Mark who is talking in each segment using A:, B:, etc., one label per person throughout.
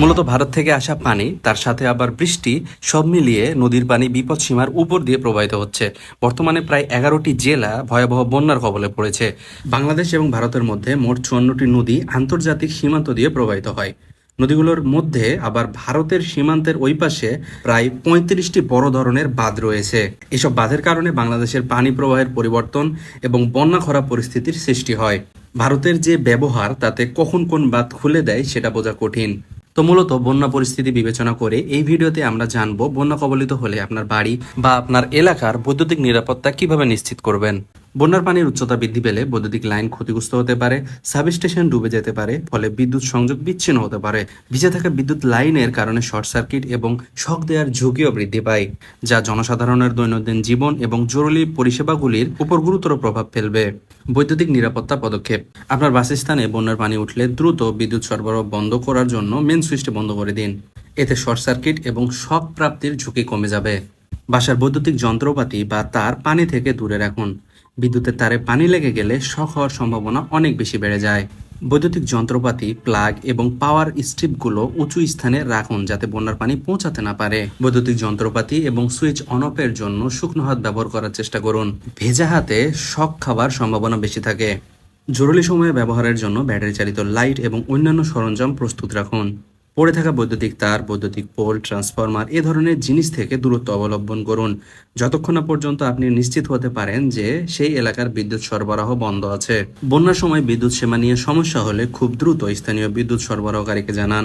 A: মূলত ভারত থেকে আসা পানি, তার সাথে আবার বৃষ্টি, সব মিলিয়ে নদীর পানি বিপদ সীমার উপর দিয়ে প্রবাহিত হচ্ছে। বর্তমানে প্রায় এগারোটি জেলা ভয়াবহ বন্যার কবলে পড়েছে। বাংলাদেশ এবং ভারতের মধ্যে মোট চুয়ান্নটি নদী আন্তর্জাতিক সীমান্ত দিয়ে প্রবাহিত হয়। নদীগুলোর মধ্যে আবার ভারতের সীমান্তের ওই পাশে প্রায় পঁয়ত্রিশটি বড় ধরনের বাঁধ রয়েছে। এসব বাঁধের কারণে বাংলাদেশের পানি প্রবাহের পরিবর্তন এবং বন্যা খরা পরিস্থিতির সৃষ্টি হয়। ভারতের যে ব্যবহার, তাতে কখন কোন বাঁধ খুলে দেয়, সেটা বোঝা কঠিন। তো মূলত বন্যা পরিস্থিতি বিবেচনা করে এই ভিডিওতে আমরা জানব বন্যা কবলিত হলে আপনার বাড়ি বা আপনার এলাকার বৈদ্যুতিক নিরাপত্তা কীভাবে নিশ্চিত করবেন। বন্যার পানির উচ্চতা বৃদ্ধি পেলে বৈদ্যুতিক লাইন ক্ষতিগ্রস্ত হতে পারে, সাবস্টেশন ডুবে যেতে পারে, ফলে বিদ্যুৎ সংযোগ বিচ্ছিন্ন হতে পারে। ভিজে থাকা বিদ্যুৎ লাইনের কারণে শর্ট সার্কিট এবং শক দেওয়ার ঝুঁকিও বৃদ্ধি পায়, যা জনসাধারণের দৈনন্দিন জীবন এবং জরুরি পরিষেবাগুলির উপর গুরুতর প্রভাব ফেলবে। বৈদ্যুতিক নিরাপত্তা পদক্ষেপ। আপনার বাসস্থানে বন্যার পানি উঠলে দ্রুত বিদ্যুৎ সরবরাহ বন্ধ করার জন্য মেন সুইচটি বন্ধ করে দিন। এতে শর্ট সার্কিট এবং শক প্রাপ্তির ঝুঁকি কমে যাবে। বাসার বৈদ্যুতিক যন্ত্রপাতি বা তার পানি থেকে দূরে রাখুন। বিদ্যুতের তারে পানি লেগে গেলে শক হওয়ার সম্ভাবনা অনেক বেশি বেড়ে যায়। বৈদ্যুতিক যন্ত্রপাতি, প্লাগ এবং পাওয়ার স্ট্রিপগুলো উঁচু স্থানে রাখুন যাতে বন্যার পানি পৌঁছাতে না পারে। বৈদ্যুতিক যন্ত্রপাতি এবং সুইচ অন অফের জন্য শুকনো হাত ব্যবহার করার চেষ্টা করুন। ভেজা হাতে শক খাওয়ার সম্ভাবনা বেশি থাকে। জরুরি সময়ে ব্যবহারের জন্য ব্যাটারি চালিত লাইট এবং অন্যান্য সরঞ্জাম প্রস্তুত রাখুন। পড়ে থাকা বৈদ্যুতিক তার, বৈদ্যুতিক পোল, ট্রান্সফরমার, এ ধরনের জিনিস থেকে দূরত্ব অবলম্বন করুন। যতক্ষণ না পর্যন্ত আপনি নিশ্চিত হতে পারেন যে সেই এলাকার বিদ্যুৎ সরবরাহ বন্ধ আছে। বন্যার সময় বিদ্যুৎ সেবা নিয়ে সমস্যা হলে খুব দ্রুত স্থানীয় বিদ্যুৎ সরবরাহকারীকে জানান।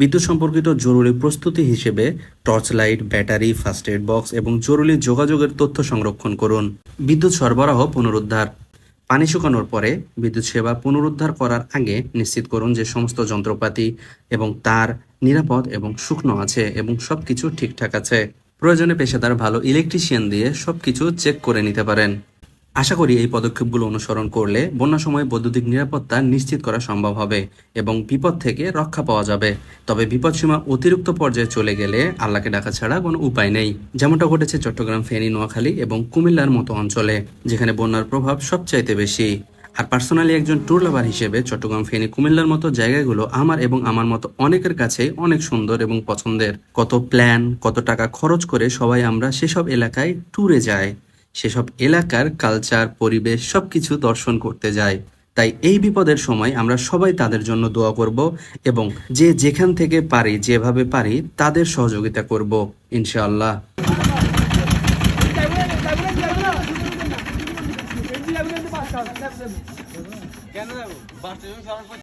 A: বিদ্যুৎ সম্পর্কিত জরুরি প্রস্তুতি হিসেবে torch light battery first aid box এবং জরুরি যোগাযোগের তথ্য সংরক্ষণ করুন। বিদ্যুৎ সরবরাহ পুনরুদ্ধার। পানি শুকানোর পরে বিদ্যুৎ সেবা পুনরুদ্ধার করার আগে নিশ্চিত করুন যে সমস্ত যন্ত্রপাতি এবং তার নিরাপদ এবং শুকনো আছে এবং সবকিছু ঠিকঠাক আছে। প্রয়োজনে পেশাদার ভালো ইলেকট্রিশিয়ান দিয়ে সবকিছু চেক করে নিতে পারেন। আশা করি এই পদক্ষেপগুলো অনুসরণ করলে বন্যা সময়ে বৈদ্যুতিক নিরাপত্তা নিশ্চিত করা সম্ভব হবে এবং বিপদ থেকে রক্ষা পাওয়া যাবে। তবে বিপদসীমা অতিরিক্ত পর্যায়ে চলে গেলে আল্লাহকে ডাকা ছাড়া কোনো উপায় নেই। যেমনটা ঘটেছে চট্টগ্রাম, ফেনী, নোয়াখালী এবং কুমিল্লার মতো অঞ্চলে, যেখানে বন্যার প্রভাব সবচাইতে বেশি। আর পার্সোনালি একজন ট্যুর লাভার হিসেবে চট্টগ্রাম, ফেনী, কুমিল্লার মতো জায়গাগুলো আমার এবং আমার মতো অনেকের কাছে অনেক সুন্দর এবং পছন্দের। কত প্ল্যান, কত টাকা খরচ করে সবাই আমরা সেসব এলাকায় ট্যুরে যাই। সেসব এলাকার কালচার পরিবেশ, সবকিছু দর্শন করতে যায়। তাই এই বিপদের সময় আমরা সবাই তাদের জন্য দোয়া করব এবং যে যেখান থেকে পারি, যেভাবে পারি, তাদের সহযোগিতা করব, ইনশাআল্লাহ।
B: কেন